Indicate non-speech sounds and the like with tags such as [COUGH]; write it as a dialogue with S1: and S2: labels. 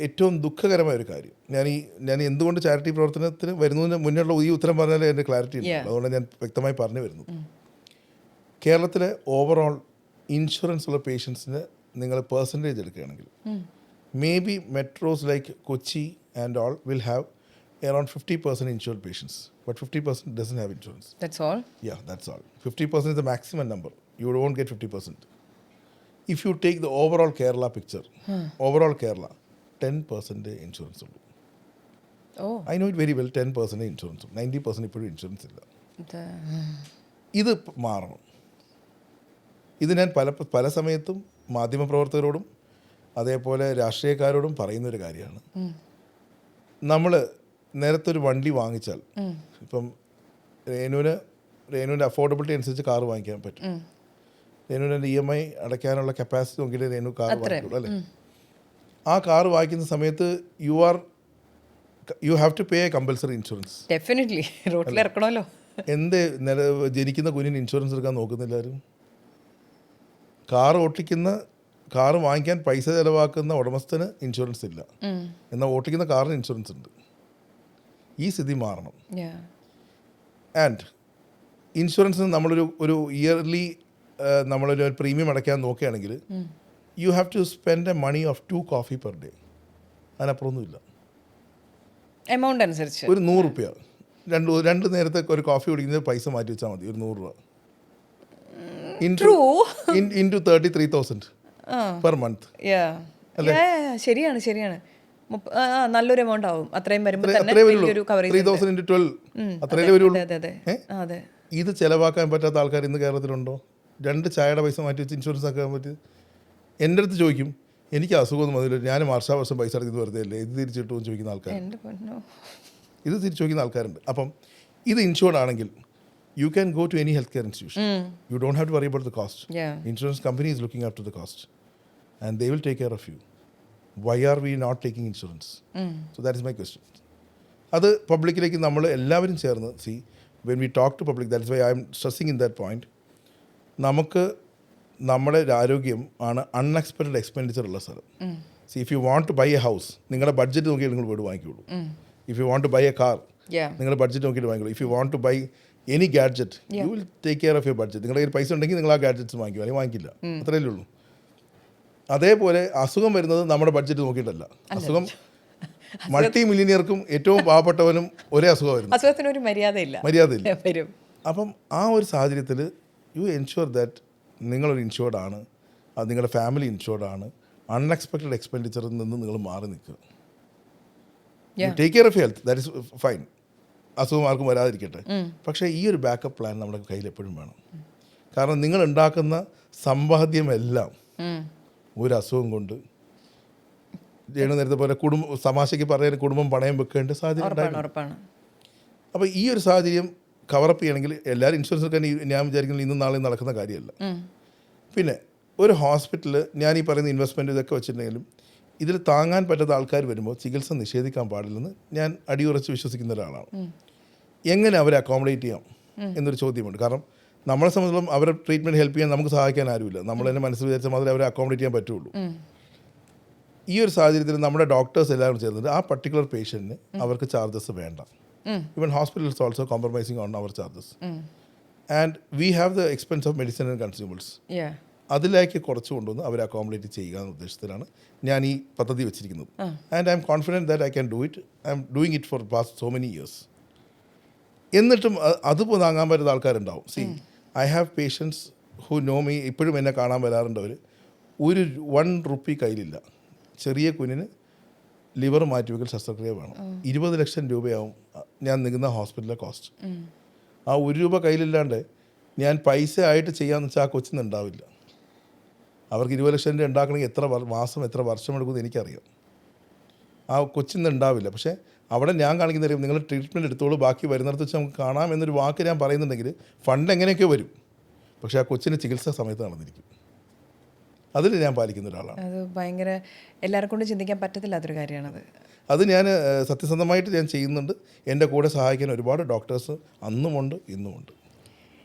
S1: ഏറ്റവും ദുഃഖകരമായ ഒരു കാര്യം. ഞാൻ ഈ ഞാൻ എന്തുകൊണ്ട് ചാരിറ്റി പ്രവർത്തനത്തിന് വരുന്നതിന് മുന്നുള്ള ഈ ഉത്തരം പറഞ്ഞാലേ എന്റെ ക്ലാരിറ്റി ഉണ്ട്. അതുകൊണ്ട് ഞാൻ വ്യക്തമായി പറഞ്ഞു വരുന്നു. കേരളത്തിലെ ഓവറോൾ ഇൻഷുറൻസ് ഉള്ള പേഷ്യൻസിന് നിങ്ങൾ പേഴ്സന്റേജ് എടുക്കുകയാണെങ്കിൽ maybe metros like Kochi and all will have around 50% insured patients, but 50% doesn't have insurance.
S2: That's all
S1: Yeah, that's all. 50% is the maximum number. You won't get 50%. If you take the overall Kerala picture, overall Kerala, 10% insurance ഉള്ളൂ.
S2: ഓ.
S1: I know it very well 10% insurance ninety percent ഇപ്പോഴും insurance ഇല്ല.
S2: ഇത്
S1: ഇത് മാറണം. ഇത് ഞാൻ പല പല സമയത്തും മാധ്യമപ്രവർത്തകരോടും അതേപോലെ രാഷ്ട്രീയക്കാരോടും പറയുന്നൊരു കാര്യമാണ്. നമ്മൾ നേരത്തെ ഒരു വണ്ടി വാങ്ങിച്ചാൽ ഇപ്പം രേനുവിന് രേനുവിന്റെ അഫോർഡബിലിറ്റി അനുസരിച്ച് കാർ വാങ്ങിക്കാൻ പറ്റും. രേനുവിന്റെ ഇ എം ഐ അടയ്ക്കാനുള്ള കപ്പാസിറ്റി നോക്കിയിട്ട് രേനു കാർ വാങ്ങിക്കുള്ളൂ അല്ലേ? ആ കാർ വാങ്ങിക്കുന്ന സമയത്ത് you are you have to pay a compulsory insurance
S2: definitely റോട്ടിൽ ഇറക്കണമല്ലോ.
S1: എന്ത് ജനിക്കുന്ന കുഞ്ഞിന് ഇൻഷുറൻസ് എടുക്കാൻ നോക്കുന്നില്ല ആരും. കാർ ഓട്ടിക്കുന്ന കാർ വാങ്ങിക്കാൻ പൈസ ചിലവാക്കുന്ന ഉടമസ്ഥന് ഇൻഷുറൻസ് ഇല്ല. എന്നാൽ ഓട്ടിക്കുന്ന കാറിന് ഇൻഷുറൻസ് ഉണ്ട്. ഈ സ്ഥിതി മാറണം. ആൻഡ് ഇൻഷുറൻസ് നമ്മളൊരു ഒരു ഇയർലി നമ്മളൊരു പ്രീമിയം അടയ്ക്കാൻ നോക്കുകയാണെങ്കിൽ you have to spend a money of two coffee per day അതിനപ്പുറമൊന്നുമില്ല.
S2: Amount അനുസരിച്ച്.
S1: ഒരു നൂറ് റുപ്യ. രണ്ട് രണ്ട് നേരത്തെ ഒരു കോഫി കുടിക്കുന്നത് പൈസ മാറ്റി വെച്ചാൽ മതി. ഒരു നൂറ് രൂപ. Into thirty three thousand per month
S2: ശരിയാണ് ശരിയാണ്. നല്ലൊരു എമൗണ്ട് ആവും. അത്രയും വരുമ്പോൾ
S1: ഇത് ചെലവാക്കാൻ പറ്റാത്ത ആൾക്കാർ ഇന്ന് കേരളത്തിലുണ്ടോ? രണ്ട് ചായയുടെ പൈസ മാറ്റി വെച്ച് ഇൻഷുറൻസ് ആക്കാൻ പറ്റും എന്റെ അടുത്ത് ചോദിക്കും എനിക്ക് അസുഖമൊന്നും വന്നില്ല. ഞാൻ വർഷാവർഷം പൈസ അടക്കുന്നത് വെറുതെ അല്ലേ? ഇത് തിരിച്ചിട്ടു ചോദിക്കുന്ന ആൾക്കാർ ഇത് തിരിച്ചു ചോദിക്കുന്ന ആൾക്കാരുണ്ട്. അപ്പം ഇത് ഇൻഷുർഡ് ആണെങ്കിൽ you can go to any health care institution you don't have to worry about the cost insurance company is looking after to the cost and they will take care of you why are we not taking insurance so that is my question അത് പബ്ലിക്കിലേക്ക് നമ്മൾ എല്ലാവരും ചേർന്ന് see when we talk to public that is why I'm stressing in that point നമുക്ക് നമ്മുടെ ആരോഗ്യം ആണ് unexpected expenditure ഉള്ള സ്ഥലം. See if you want to buy a house നിങ്ങളുടെ ബഡ്ജറ്റ് നോക്കി നിങ്ങൾ വീട് വാങ്ങിക്കോളൂ if you want to buy a car നിങ്ങളുടെ ബഡ്ജറ്റ് നോക്കിയിട്ട് വാങ്ങിക്കോളൂ if you want to buy any gadget you will take care of your budget നിങ്ങളുടെ കയ്യിൽ പൈസ ഉണ്ടെങ്കിൽ നിങ്ങൾ ആ ഗാഡ്ജറ്റ്സ് വാങ്ങിക്കും. അല്ലെങ്കിൽ വാങ്ങിക്കില്ല. അത്രയല്ലേ ഉള്ളൂ. അതേപോലെ അസുഖം വരുന്നത് നമ്മുടെ ബഡ്ജറ്റ് നോക്കിയിട്ടല്ല. അസുഖം [LAUGHS] മൾട്ടി മില്യനിയർക്കും ഏറ്റവും പാവപ്പെട്ടവനും ഒരേ അസുഖം വരുന്നു.
S2: അസുഖത്തിന് ഒരു മര്യാദയില്ല.
S1: മര്യാദയില്ല അപ്പം ആ ഒരു സാഹചര്യത്തിൽ യു എൻഷുർ ദാറ്റ് നിങ്ങളൊരു ഇൻഷുർഡ് ആണ്. അത് നിങ്ങളുടെ ഫാമിലി ഇൻഷുർഡ് ആണ്. അൺഎക്സ്പെക്റ്റഡ് എക്സ്പെൻഡിച്ചറിൽ നിന്ന് നിങ്ങൾ മാറി നിൽക്കുക. Take care of health that is fine അസുഖം ആർക്കും വരാതിരിക്കട്ടെ. പക്ഷേ ഈ ഒരു ബാക്കപ്പ് പ്ലാൻ നമ്മുടെ കയ്യിൽ എപ്പോഴും വേണം. കാരണം നിങ്ങൾ ഉണ്ടാക്കുന്ന സമ്പാദ്യമെല്ലാം ഒരു അസുഖം കൊണ്ട് ജയണ നേരത്തെ പോലെ കുടുംബം തമാശയ്ക്ക് പറയാൻ കുടുംബം പണയം വെക്കേണ്ട സാഹചര്യം
S2: ഉണ്ടായിരുന്നു
S1: അപ്പോൾ ഈ ഒരു സാഹചര്യം കവറപ്പ് ചെയ്യണമെങ്കിൽ എല്ലാവരും ഇൻഷുറൻസ് എടുക്കാൻ ഞാൻ വിചാരിക്കുന്നത് ഇന്നും നാളെയും നടക്കുന്ന കാര്യമല്ല. പിന്നെ ഒരു ഹോസ്പിറ്റലിൽ ഞാൻ ഈ പറയുന്ന ഇൻവെസ്റ്റ്മെന്റ് ഇതൊക്കെ വെച്ചിട്ടുണ്ടെങ്കിലും ഇതിൽ താങ്ങാൻ പറ്റാത്ത ആൾക്കാർ വരുമ്പോൾ ചികിത്സ നിഷേധിക്കാൻ പാടില്ലെന്ന് ഞാൻ അടിയുറച്ച് വിശ്വസിക്കുന്ന ഒരാളാണ്. എങ്ങനെ അവരെ അക്കോമഡേറ്റ് ചെയ്യാം എന്നൊരു ചോദ്യമുണ്ട്. കാരണം നമ്മളെ സംബന്ധിച്ചിടത്തോളം അവരെ ട്രീറ്റ്മെന്റ് ഹെൽപ്പ് ചെയ്യാൻ നമുക്ക് സഹായിക്കാൻ ആരുമില്ല. നമ്മൾ തന്നെ മനസ്സിൽ വിചാരിച്ച മാത്രമേ അവരെ അക്കോമഡേറ്റ് ചെയ്യാൻ പറ്റുള്ളൂ. ഈ ഒരു സാഹചര്യത്തിൽ നമ്മുടെ ഡോക്ടേഴ്സ് എല്ലാവരും ചേർന്നിട്ട് ആ പർട്ടിക്കുലർ പേഷ്യന്റിന് അവർക്ക് ചാർജസ് വേണ്ട. Even hospitals also compromising on our charges and we have the expense of medicine and consumers
S2: Yeah.
S1: അതിലേക്ക് കുറച്ച് കൊണ്ടുവന്ന് അവരെ അക്കോമഡേറ്റ് ചെയ്യുക എന്ന ഉദ്ദേശത്തിലാണ് ഞാൻ ഈ പദ്ധതി വെച്ചിരിക്കുന്നത്. And I'm confident that I can do it I'm doing it for past so many years എന്നിട്ടും അത് താങ്ങാൻ പറ്റുന്ന ആൾക്കാരുണ്ടാവും. See I have patients who know me ഇപ്പോഴും എന്നെ കാണാൻ വരാറുണ്ടവർ അവർ ഒരു വൺ റുപ്പി കയ്യിലില്ല. ചെറിയ കുഞ്ഞിന് ലിവർ മാറ്റിവെക്കൽ ശസ്ത്രക്രിയ വേണം. ഇരുപത് ലക്ഷം രൂപയാവും ഞാൻ നിൽക്കുന്ന ഹോസ്പിറ്റലിലെ കോസ്റ്റ് ആ ഒരു രൂപ കയ്യിലില്ലാണ്ട് ഞാൻ പൈസ ആയിട്ട് ചെയ്യാമെന്ന് വെച്ചാൽ ആ കൊച്ചിന് ഉണ്ടാവില്ല. അവർക്ക് ഇരുപത് ലക്ഷം രൂപ ഉണ്ടാക്കണമെങ്കിൽ എത്ര മാസം എത്ര വർഷം എടുക്കുമെന്ന് എനിക്കറിയാം. ആ കൊച്ചിന്ന് ഉണ്ടാവില്ല. പക്ഷേ അവിടെ ഞാൻ കാണിക്കുന്ന അറിയാം നിങ്ങൾ ട്രീറ്റ്മെന്റ് എടുത്തോളൂ ബാക്കി വരുന്നിടത്ത് വെച്ച് നമുക്ക് കാണാം എന്നൊരു വാക്ക് ഞാൻ പറയുന്നുണ്ടെങ്കിൽ ഫണ്ട് എങ്ങനെയൊക്കെ വരും. പക്ഷേ ആ കൊച്ചിന് ചികിത്സാ സമയത്ത് നടന്നിരിക്കും. അതിൽ ഞാൻ പാലിക്കുന്ന ഒരാളാണ്.
S2: അത് ഭയങ്കര എല്ലാവരും കൊണ്ട് ചിന്തിക്കാൻ പറ്റത്തില്ലാത്തൊരു കാര്യമാണത്.
S1: അത് ഞാൻ സത്യസന്ധമായിട്ട് ഞാൻ ചെയ്യുന്നുണ്ട്. എന്റെ കൂടെ സഹായിക്കാൻ ഒരുപാട് ഡോക്ടേഴ്സ് അന്നുമുണ്ട് ഇന്നുമുണ്ട്.